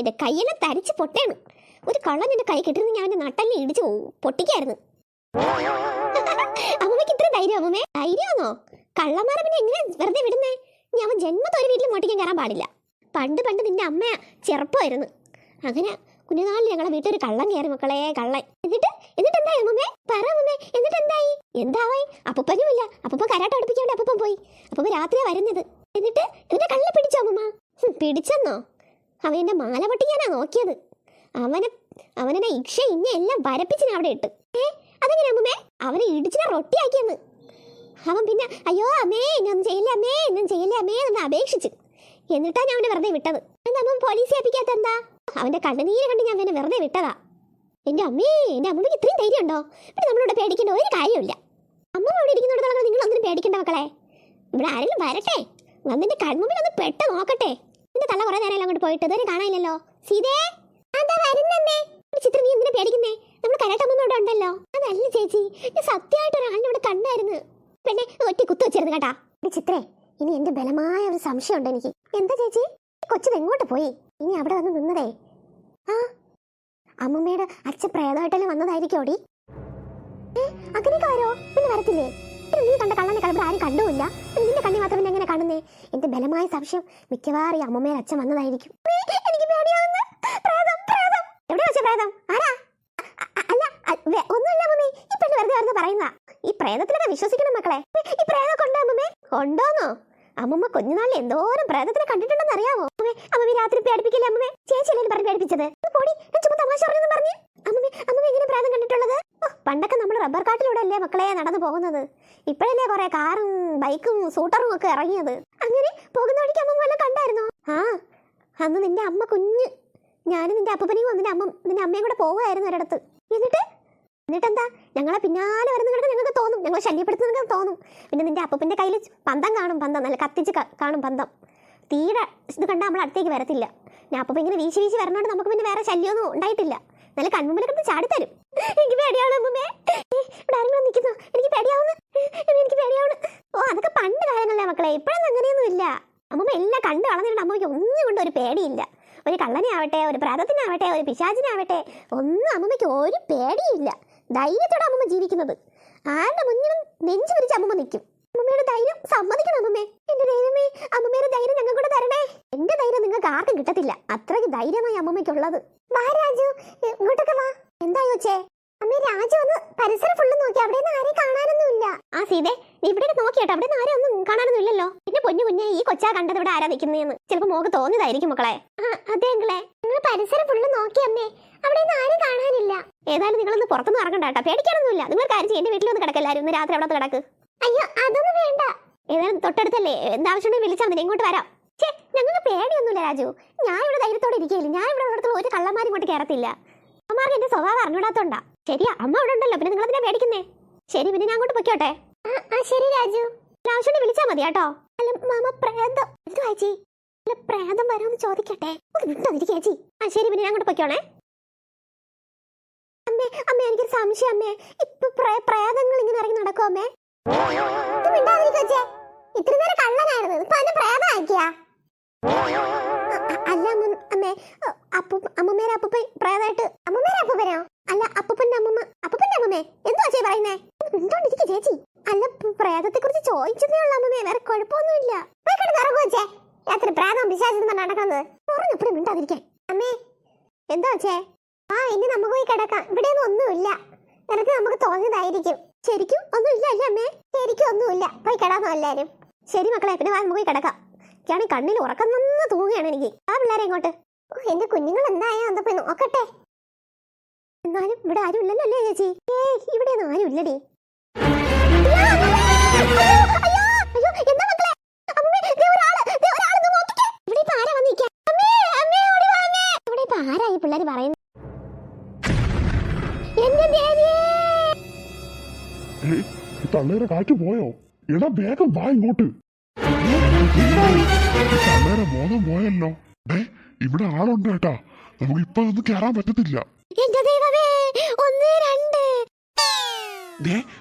എന്റെ കയ്യെല്ലാം തരിച്ച് പൊട്ടേണു. ഒരു കള്ളൻ എന്റെ കൈ കെട്ടിരുന്ന് ഞാൻ എന്റെ നട്ടല്ലേ ഇടിച്ചു. പൊട്ടിക്കായിരുന്നു. അമ്മമ്മക്ക് ഇത്ര ധൈര്യം അമ്മമ്മേ? ധൈര്യമാണോ കള്ളന്മാരെ പിന്നെ എങ്ങനെ വെറുതെ വിടുന്നേ? ഞാൻ അവൻ ജന്മത്തെ ഒരു വീട്ടിൽ മോട്ടിക്കാൻ കയറാൻ പാടില്ല. പണ്ട് പണ്ട് നിന്റെ അമ്മ ചെറുപ്പമായിരുന്നു. അങ്ങനെ കുഞ്ഞുനാളിൽ ഞങ്ങളെ വീട്ടിൽ ഒരു കള്ളൻ കയറി മക്കളെ കള്ളൻ. എന്നിട്ട് എന്നിട്ട് എന്തായി അമ്മമ്മേ? പറ അമ്മമ്മേ എന്നിട്ട് എന്തായി എന്താവായി? അപ്പനും ഇല്ല അപ്പൂപ്പ കരാട്ട പഠിപ്പിക്കാണ്ട് അപ്പൂപ്പൻ പോയി. അപ്പൂപ്പ രാത്രിയാ വരുന്നത്. എന്നിട്ട് എന്നിട്ട് കള്ള പിടിച്ചോ അമ്മമ്മ? പിടിച്ചെന്നോ? അവൻ എന്റെ മാല പൊട്ടിക്കാനാ നോക്കിയത്. അവനെ അവനെ ഇക്ഷ ഇന്ന എല്ലാം വരപ്പിച്ചിന് അവിടെ ഇട്ട്. ഏ അതെങ്ങനെ അമ്മമ്മേ? അവനെ ഇടിച്ചിനെ റൊട്ടിയാക്കിയെന്ന്. അവൻ പിന്നെ അയ്യോ അമ്മേ ഞാൻ ചെയ്യില്ല അമ്മേ ഞാൻ ചെയ്യില്ല അമ്മേ എന്ന് അപേക്ഷിച്ച്. എന്നിട്ടാ ഞാൻ അവനെ വെറുതെ വിട്ടത്. എന്താ അമ്മ പോലീസ് ഏൽപ്പിക്കാത്ത എന്താ? അവന്റെ കണ്ണുനീര് കണ്ട് ഞാൻ അവനെ വെറുതെ വിട്ടതാ. എന്റെ അമ്മേ എന്റെ അമ്മയ്ക്ക് ഇത്രയും ധൈര്യം ഉണ്ടോ പിന്നെ നമ്മളിവിടെ പേടിക്കേണ്ട ഒരു കാര്യമില്ല അമ്മ അവിടെ ഇരിക്കുന്നിടത്തോളം നിങ്ങൾ ഒന്നിനും പേടിക്കേണ്ട മക്കളെ. ഇവിടെ ആരെങ്കിലും വരട്ടെ. വന്നിന്റെ കൺമുമ്പിൽ ഒന്ന് പെട്ട നോക്കട്ടെ. നിന്റെ തള്ള കുറെ നേരം അങ്ങോട്ട് പോയിട്ട് ഇതുവരെ കാണാനില്ലല്ലോ. സീതേ അതാ ഈ ചിത്രം നീ എന്തിനാ പേടിക്കുന്നേ? നമ്മുടെ കരാട്ടമ്മ ഇവിടെ ഉണ്ടല്ലോ. അതല്ല ചേച്ചി ഞാൻ സത്യമായിട്ട് ഒരാളിനെ ഇവിടെ കണ്ടായിരുന്നു. പിന്നെ ഒറ്റ കുത്തു വെച്ചിരുന്നു കേട്ടാ. ചിത്രേ ഇനി എന്റെ ബലമായ ഒരു സംശയം ഉണ്ട് എനിക്ക്. എന്താ ചേച്ചി? ഈ കൊച്ചിത് എങ്ങോട്ട് പോയി? ഇനി അവിടെ വന്ന് നിന്നതേ. ആ അമ്മമ്മയുടെ അച്ഛൻ പ്രേതമായിട്ടെല്ലാം വന്നതായിരിക്കും ഓടി അങ്ങനെയൊക്കെ വരോ? പിന്നെ വരത്തില്ലേ? പിന്നെ നീ കണ്ട കള്ളനെ കളവിടെ ആരും കണ്ടുമില്ല. നിന്റെ കണ്ണി മാത്രം പിന്നെ എങ്ങനെ കാണുന്നേ? എന്റെ ബലമായ സംശയം. മിക്കവാറും ഈ അമ്മമ്മയുടെ അച്ഛൻ വന്നതായിരിക്കും. എനിക്ക് പേടിയാവുന്നു. പ്രേതം പ്രേതം. എവിടെ വെച്ച പ്രേതം? ആരാ? അല്ല ഒന്നുമില്ല മമ്മി ഈ പെണ്ണ് വെറുതെ വെറുതെ ഈ പ്രേതത്തിലൊക്കെ വിശ്വസിക്കണം മക്കളെ. ഈ പ്രേതം കൊണ്ടോ അമ്മമ്മേ? കൊണ്ടോന്നോ? അമ്മമ്മ കുഞ്ഞുനാളിൽ എന്തോരം പ്രേതത്തിനെ കണ്ടിട്ടുണ്ടെന്ന് അറിയാമോ അമ്മേ അമ്മമ്മ രാത്രി പേടിപ്പിക്കില്ല അമ്മമ്മേ? ചേച്ചിയല്ലേ പറഞ്ഞ് പേടിപ്പിച്ചത്? പോടി ഞാൻ ചുമ്മാ തമാശ പറഞ്ഞെന്ന് പറഞ്ഞു. എങ്ങനെ കണ്ടിട്ടുള്ളത്? പണ്ടൊക്കെ നമ്മൾ റബ്ബർ കാട്ടിലൂടെ അല്ലേ മക്കളെ നടന്നു പോകുന്നത്. ഇപ്പോഴല്ലേ കുറെ കാറും ബൈക്കും സൂട്ടറും ഒക്കെ ഇറങ്ങിയത്. അങ്ങനെ പോകുന്ന വഴിക്ക് അമ്മ വല്ല കണ്ടായിരുന്നോ? ആ അന്ന് നിന്റെ അമ്മ കുഞ്ഞ്. ഞാനും നിന്റെ അപ്പനെയും നിന്റെ അമ്മ നിന്റെ അമ്മയും കൂടെ പോവുമായിരുന്നു ഒരിടത്ത്. എന്നിട്ട്? എന്നിട്ടെന്താ? ഞങ്ങളെ പിന്നാലെ വരുന്ന കിടന്ന് ഞങ്ങൾക്ക് തോന്നും. ഞങ്ങൾ ശല്യപ്പെടുത്തുന്ന തോന്നും. പിന്നെ നിന്റെ അപ്പന്റെ കയ്യിൽ പന്തം കാണും പന്തം നല്ല കത്തിച്ച് കാണും പന്തം. തീരെ ഇത് കണ്ടാൽ നമ്മൾ അടുത്തേക്ക് വരത്തില്ല. ഞാൻ അപ്പം ഇങ്ങനെ വീശി വീശി വരണോണ്ട് നമുക്ക് പിന്നെ വേറെ ശല്യമൊന്നും ഉണ്ടായിട്ടില്ല. നല്ല കൺമുമ്പിൽ കിടന്ന് ചാടിത്തരും എനിക്ക് പേടിയാണ് അമ്മമ്മേ. ഇവിടെ ആരെങ്കിലും നിൽക്കുന്നു? എനിക്ക് പേടിയാവുന്നു. എനിക്ക് പേടിയാവുന്നു ഓ അതൊക്കെ പണ്ട് കാലങ്ങളിലെ മക്കളെ. ഇപ്പോഴൊന്നും അങ്ങനെയൊന്നും ഇല്ല അമ്മമ്മ എല്ലാം കണ്ടു വളർന്നിട്ടുണ്ട് അമ്മയ്ക്ക് ഒന്നും കൊണ്ട് ഒരു പേടിയില്ല. ഒരു കള്ളനെ ആവട്ടെ ഒരു പ്രേതത്തിനാവട്ടെ ഒരു പിശാചിനാവട്ടെ ഒന്നും അമ്മമ്മയ്ക്ക് ഒരു പേടിയില്ല. ധൈര്യത്തോടെ അമ്മമ്മ ജീവിക്കുന്നത്. ആരുടെ മുന്നിലും നെഞ്ചു പിരിച്ച് അമ്മമ്മ നിൽക്കും. അമ്മമ്മയുടെ ധൈര്യം സമ്മതിക്കണം അമ്മമ്മേ. എന്റെ ദൈവമേ അമ്മമ്മയുടെ ധൈര്യം ഞങ്ങൾ കൂടെ തരണേ. എന്റെ ധൈര്യം നിങ്ങൾക്ക് ആർക്കും കിട്ടത്തില്ല. അത്രയ്ക്ക് ധൈര്യമായി അമ്മമ്മയ്ക്കുള്ളത്. വാ രാജു ഇങ്ങോട്ടൊക്കെ വാ. എന്താ ചോദിച്ചേ അമ്മേ രാജു ഒന്ന് പരിസരം ഫുള്ള് നോക്കി. അവിടെ നിന്ന് ആരെയും കാണാനൊന്നുമില്ല. ആ സീതെ നീ ഇവിടെ നോക്കി കേട്ടോ അവിടെ നിന്ന് ആരെയും ഒന്നും കാണാനൊന്നും ഇല്ലല്ലോ പിന്നെ പൊന്നു കുഞ്ഞെ ഈ കൊച്ചാ കണ്ടത് ഇവിടെ ആരാ നിൽക്കുന്നതെന്ന് ചിലപ്പോൾ മോക്ക് തോന്നിയതായിരിക്കും മക്കളെ. ആ അതെ അങ്കിളെ. നിങ്ങൾ പരിസരം ഫുള്ള് നോക്കി അമ്മേ. അവിടെ നിന്ന് ആരും കാണാനില്ല. ഏതായാലും നിങ്ങളൊന്ന് പുറത്തുനിന്ന് ഇറങ്ങണ്ട കേട്ടോ. പേടിക്കാനൊന്നുമില്ല. നിങ്ങൾ കാര്യം ചെയ്യും. എന്റെ വീട്ടിലൊന്ന് കിടക്കല്ലാരും ഇന്ന് രാത്രി അവിടെ കിടക്ക്. അയ്യോ അതൊന്നും വേണ്ട. ഏതായാലും തൊട്ടടുത്തല്ലേ? എന്താവശ്യമുണ്ടെങ്കിൽ വിളിച്ചാൽ മതി. ഇങ്ങോട്ട് വരാം. ചേ ഞങ്ങൾക്ക് പേടിയൊന്നുമില്ല രാജു. ഞാൻ ഇവിടെ ധൈര്യത്തോടെ ഇരിക്കില്ല ഞാൻ ഇവിടെ ഉള്ളിടത്തുള്ള ഒരു കള്ളന്മാരും ഇങ്ങോട്ട് കയറത്തില്ല. അമ്മമാർക്ക് എന്റെ സ്വഭാവം അറിഞ്ഞൂടാത്തോണ്ടാ ശരി അമ്മ അവിടെ ഉണ്ടല്ലോ. പിന്നെ നിങ്ങൾ എന്തിനാ പേടിക്കുന്നേ? ശരി പിന്നെ ഞാൻ അങ്ങോട്ട് പൊയ്ക്കോട്ടെ. ശരി രാജു. ആവശ്യം വിളിച്ചാൽ മതി കേട്ടോ. അല്ല മാമ പ്രേതം. ചേച്ചി? അല്ല പ്രേതം വരാമെന്ന് ചോദിക്കട്ടെ. ഒന്ന് ചേച്ചി. ആ ശരി പിന്നെ ഞാൻ അങ്ങോട്ട് പൊയ്ക്കോണേ അമ്മേ അമ്മേ എനിക്കൊരു സംശയം അമ്മേ. ഇപ്പൊ പ്രേ- പ്രേതങ്ങൾ ഇങ്ങനെ ഇറങ്ങി നടക്കും അമ്മേ? ഇത് മിണ്ടാതിരിക്ക് കൊച്ചേ. നേരം കള്ളനായിരുന്നു. ഇപ്പൊ അതിനെ പ്രേതമാക്കിയാ? അല്ല അമ്മ- അപ്പു അമ്മമ്മേരെ അപ്പൂപ്പ പ്രേതായിട്ട് അമ്മമ്മേരെ അല്ല അപ്പൂപ്പന്റെ അമ്മമ്മ അപ്പൂപ്പന്റെ അമ്മമ്മേ എന്തുവാ ചേച്ചി പറയുന്നേ? മിണ്ടോണ്ടിരിക്കും ചേച്ചി? അല്ല പ്രേതത്തെ കുറിച്ച് ചോദിച്ചതേ ഉള്ളൂ അമ്മമ്മേ. വേറെ കുഴപ്പമൊന്നുമില്ല. കൊച്ചേ രാത്രി പ്രേതം പിശാചെന്ന് പറഞ്ഞ് നടക്കുന്നത് പറഞ്ഞപ്പോഴും മിണ്ടാതിരിക്കാൻ. അമ്മേ എന്താ വെച്ചേ ആ ഇനി നമുക്ക് പോയി കിടക്കാം. ഇവിടെയൊന്നും ഒന്നുമില്ല. നിനക്ക് നമുക്ക് തോന്നിയതായിരിക്കും. ശരിക്കും ഒന്നുമില്ല അല്ലേ അമ്മേ? ശരിക്കും ഒന്നുമില്ല. പോയി കിടന്നോ എല്ലാരും. ശരി മക്കളെ പിന്നെ വാ പോയി കിടക്കാം. എനിക്കാണെങ്കിൽ കണ്ണിൽ ഉറക്കം നിന്ന് തൂങ്ങുകയാണ് എനിക്ക്. ആ പിള്ളേരെ ഇങ്ങോട്ട് ഓ, എന്റെ കുഞ്ഞുങ്ങൾ എന്തായാ എന്താ പോയി നോക്കട്ടെ. എന്നാലും ഇവിടെ ആരും ഇല്ലല്ലോ അല്ലേ ചേച്ചി? ഏ ഇവിടെ ഒന്നും ആരും ഇല്ലടി. ആരാ പിള്ളേര് പറയുന്നു എന്റെ ദേവിയേ തള്ളേരെ കാറ്റ് പോയോ? എടാ വേഗം വാ ഇങ്ങോട്ട്. തള്ളേരെ ബോധം പോയല്ലോ. ഏ ഇവിടെ ആളുണ്ട് കേട്ടാ. നമുക്ക് ഇപ്പൊ ഒന്ന് കേറാൻ പറ്റത്തില്ല.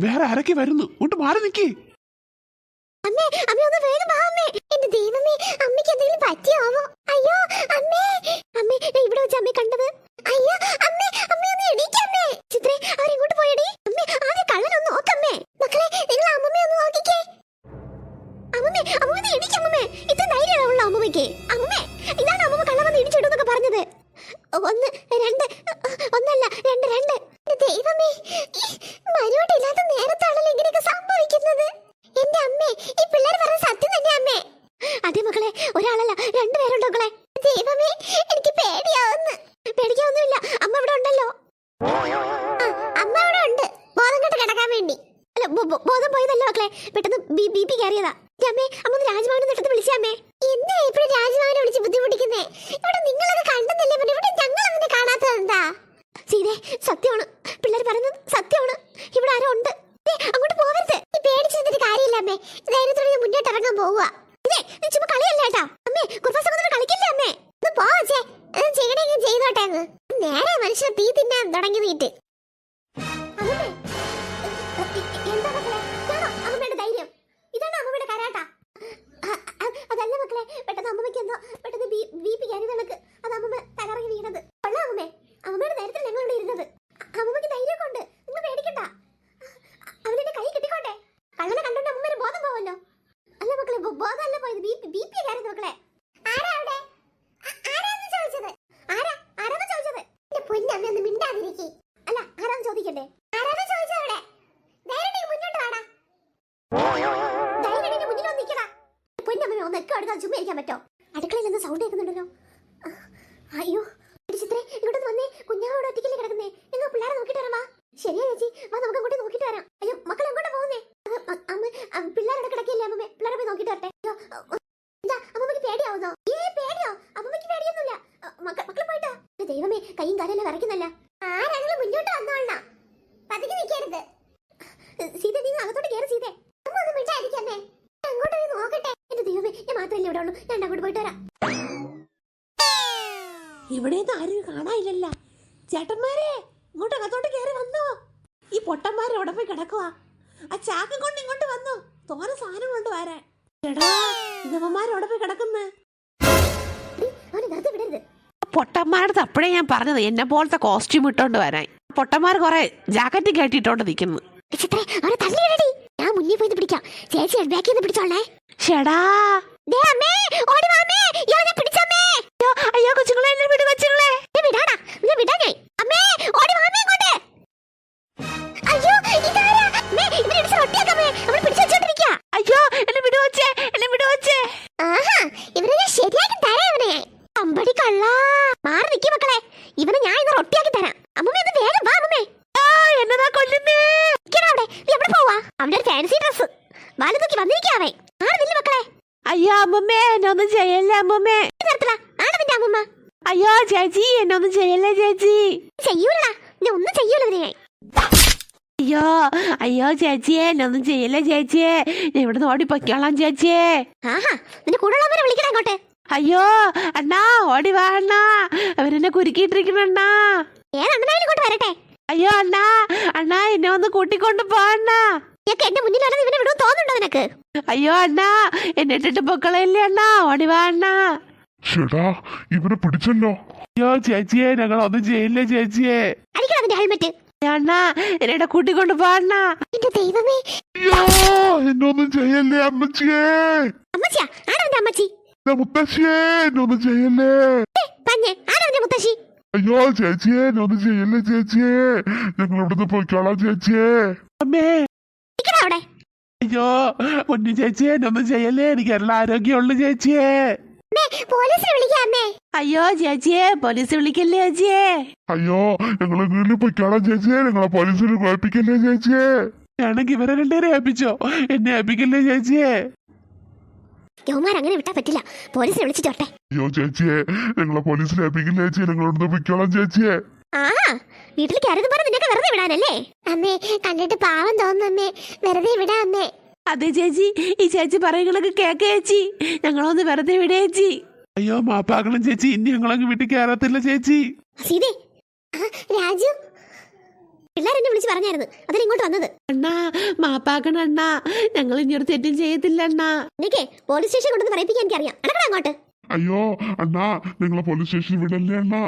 വേറെ ആരൊക്കെ വരുന്നു? ഇങ്ങോട്ട് മാറി നിക്കേ. അമ്മേ അമ്മ ഒന്ന് വേഗം വാ അമ്മേ. എന്റെ ദൈവമേ അമ്മയ്ക്ക് എന്തെങ്കിലും പറ്റിയാവോ അയ്യോ അമ്മേ. അമ്മേ മക്കളെ അമ്മമ്മേ അമ്മമ്മ ഇത്ര ധൈര്യമുള്ള അമ്മമ്മയ്ക്ക്. അമ്മ പെട്ടെന്ന് ബി പി കയറിയതാ. അമ്മേ അമ്മ അമ്മേ. ഇവിടെ സത്യമാണ്. പിള്ളേർ പറയുന്നത് സത്യമാണ് ശരിയാ ചേച്ചി. വാ നമുക്ക് അങ്ങോട്ട് നോക്കിട്ട് വരാം. അയ്യോ മക്കൾ എങ്ങോട്ടാ പോകുന്നേ? അമ്മ പിള്ളേരുടെ കിടക്കില്ലേ അമ്മമ്മേ? പിള്ളേരെ പോയി നോക്കിട്ട് വരട്ടെ. അയ്യോ, എന്താ? അമ്മമ്മക്ക് പേടിയാവുന്നോ? ഏ പേടിയോ? അമ്മമ്മക്ക് പേടിയൊന്നുമില്ല. അ, മക്കൾ പോയിട്ടോ? ദൈവമേ കൈയും കാലെല്ലാം വിറയ്ക്കുന്നല്ല. ആരെങ്കിലും മുന്നോട്ട് വന്നോളണം പതുക്കി നിൽക്കരുത്. സീത നീ അകത്തോട്ട് കയറി സീതേ. അമ്മ ഒന്ന് മിണ്ടായിരിക്കമ്മേ അങ്ങോട്ട് നോക്കട്ടെ. എന്റെ ദൈവമേ ഞാൻ മാത്രമല്ലേ ഇവിടെ ഉള്ളൂ. ഞാൻ അങ്ങോട്ട് പോയിട്ട് വരാം. ഇവിടെ ആരും കാണാനില്ലല്ല. ചേട്ടന്മാരെ ഇങ്ങോട്ട് അകത്തോട്ട് കയറി വന്നോ. ഈ പൊട്ടന്മാർ അവിടെ പോയി കിടക്കുക ആ ചാക്കം കൊണ്ട് ഇങ്ങോട്ട് വന്നോ. തോന സാധനം കൊണ്ട് വരാൻ. എടാ പോയി കിടക്കുന്നേ? പൊട്ടന്മാരുടെ അപ്പോഴേ ഞാൻ പറഞ്ഞത് എന്നെ പോലത്തെ കോസ്റ്റ്യൂം ഇട്ടോണ്ട് വരാൻ. പൊട്ടന്മാർ കുറെ ജാക്കറ്റ് കേട്ടിട്ടോണ്ട് നിൽക്കുന്നു തള്ളിയിടടി ഞാൻ മുന്നിൽ പോയി പിടിക്കാം. ചേച്ചി ബാക്കിൽ നിന്ന് പിടിച്ചോളേ ഷെടാ അയ്യോ, കൊച്ചുങ്ങളെ എന്നെ വിട് കൊച്ചുങ്ങളെ. വിടാടാ. വിടാ ഞാൻ. ഫാൻസി ഡ്രസ് വാലുതൂക്കി വന്നിരിക്കാവേ ആണ് നില്ല മക്കളെ. അയ്യോ അമ്മമ്മേ എന്നൊന്നും ചെയ്യല്ലേ അമ്മമ്മേ? നിന്റെ അമ്മമ്മ. അയ്യോ ചേച്ചി എന്നൊന്നും ചെയ്യല്ലേ ചേച്ചി? ചെയ്യൂലടാ. ഞാൻ ഒന്നും ചെയ്യൂല ഇതിനെ. അയ്യോ അയ്യോ ചേച്ചിയെ എന്നൊന്നും ചെയ്യല്ലേ ചേച്ചിയെ? ഞാൻ ഇവിടെ ഓടി പൊയ്ക്കോളാം ചേച്ചിയെ. ആഹാ നിന്റെ കൂടെയുള്ളവരെ വിളിക്കടാ അങ്ങോട്ട്. അയ്യോ അണ്ണാ ഓടി വാ അണ്ണാ. അവരെന്നെ കുരുക്കിയിട്ടിരിക്കണ അണ്ണാ. ഏതണ്ണനായാലും ഇങ്ങോട്ട് വരട്ടെ. അയ്യോ അണ്ണാ അണ്ണാ എന്നെ ഒന്ന് കൂട്ടിക്കൊണ്ട് പോ അണ്ണാ. നിനക്ക് എന്റെ മുന്നിലാണ് ഇവനെ വിടും തോന്നുന്നുണ്ടോ നിനക്ക്? അയ്യോ അണ്ണാ എന്നെ ഇട്ടിട്ട് പൊക്കളയില്ലേ അണ്ണാ? ഓടിവാ അണ്ണാ. ഷെടാ ഇവനെ പിടിച്ചല്ലോ. അയ്യോ ചേച്ചിയെ ഞങ്ങൾ ഒന്നും ചെയ്യില്ല ചേച്ചിയെ. അടിക്കണം അതിന്റെ ഹെൽമെറ്റ് അണ്ണാ എന്നെ കൂട്ടിക്കൊണ്ട് പോ അണ്ണാ. എന്റെ ദൈവമേ. അയ്യോ എന്നൊന്നും ചെയ്യല്ലേ അമ്മച്ചിയെ. അമ്മച്ചിയാ? ആരാ നിന്റെ അമ്മച്ചി? എന്റെ മുത്തശ്ശിയേ എന്നൊന്നും ചെയ്യല്ലേ. പഞ്ഞെ. ആരാ നിന്റെ മുത്തശ്ശി? അയ്യോ ചേച്ചിയെ എന്നൊന്നും ചെയ്യല്ലേ ചേച്ചിയെ. ഞങ്ങൾ ഇവിടുന്ന് പോയിക്കോളാം ചേച്ചിയെ. അമ്മേ. അവിടെ? അയ്യോ പൊന്നു ചേച്ചിയെ നമ്മ ഒന്നും ചെയ്യല്ലേ? എനിക്ക് എല്ലാ ആരോഗ്യമുള്ളു ചേച്ചിയെ. അമ്മേ പോലീസിനെ വിളിക്കാമേ അയ്യോ ചേച്ചിയെ പോലീസ് വിളിക്കല്ലേ ചേച്ചിയെ? അയ്യോ ഞങ്ങളെ വീട്ടിൽ പൊയ്ക്കാണോ ചേച്ചിയെ. ഞങ്ങളെ പോലീസിൽ കുഴപ്പിക്കല്ലേ ചേച്ചിയെ? ഞാനെങ്കിൽ ഇവരെ രണ്ടുപേരെ ഏൽപ്പിച്ചോ എന്നെ ഏൽപ്പിക്കല്ലേ ചേച്ചിയെ? യവന്മാർ അങ്ങനെ വിട്ടാ പറ്റില്ല. പോലീസിനെ വിളിച്ചിട്ടോട്ടെ അയ്യോ ചേച്ചിയെ നിങ്ങളെ പോലീസിൽ ഏൽപ്പിക്കില്ലേ ചേച്ചി പൊയ്ക്കോളാം പോയിക്കോളാം ചേച്ചിയെ. ആഹാ വീട്ടിലേക്ക് ആരും പറഞ്ഞ് നിനക്ക് വെറുതെ വിടാനല്ലേ? അമ്മേ കണ്ടിട്ട് പാവം തോന്നുന്നമ്മേ വെറുതെ വിടാ അമ്മേ. അതെ ചേച്ചി ഈ ചേച്ചി പറയുകളൊക്കെ കേക്ക ചേച്ചി. ഞങ്ങളൊന്ന് വെറുതെ വിടേ ചേച്ചി. അയ്യോ മാപ്പാക്കണം ചേച്ചി. ഇനി ഞങ്ങളങ്ങ് വീട്ടിൽ കയറത്തില്ല ചേച്ചി. സീതേ ആ, രാജു. പിള്ളേരെന്നെ വിളിച്ച് പറഞ്ഞായിരുന്നു. അതിന് ഇങ്ങോട്ട് വന്നത്. അണ്ണാ മാപ്പാക്കണ അണ്ണാ. ഞങ്ങൾ ഇനി ഒരു തെറ്റും ചെയ്യത്തില്ല അണ്ണാ. നിനക്കേ പോലീസ് സ്റ്റേഷൻ കൊണ്ടുവന്ന് പറയിപ്പിക്കാൻ എനിക്കറിയാം. അടക്കണം അങ്ങോട്ട്. അയ്യോ അണ്ണാ നിങ്ങളെ പോലീസ് സ്റ്റേഷനിൽ വിടല്ലേ അണ്ണാ?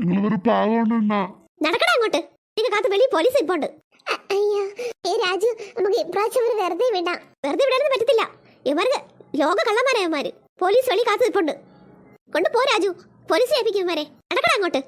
നിങ്ങൾ ഒരു പാവമാണ് അണ്ണാ. നടക്കടാ അങ്ങോട്ട്. നിങ്ങൾക്ക് കാത്ത് വലിയ പോലീസ് ഇപ്പോണ്ട് അയ്യോ ഏ രാജു നമുക്ക് ഇപ്രാവശ്യം ഒരു വെറുതെ വിടാം. വെറുതെ വിടാനൊന്നും പറ്റത്തില്ല. ഇവർക്ക് ലോക കള്ളന്മാരായവന്മാര് പോലീസ് വെളി കാത്ത് നിൽപ്പുണ്ട് കൊണ്ടുപോ രാജു. പോലീസ് ഏൽപ്പിക്കും ഇവന്മാരെ നടക്കടാ അങ്ങോട്ട്.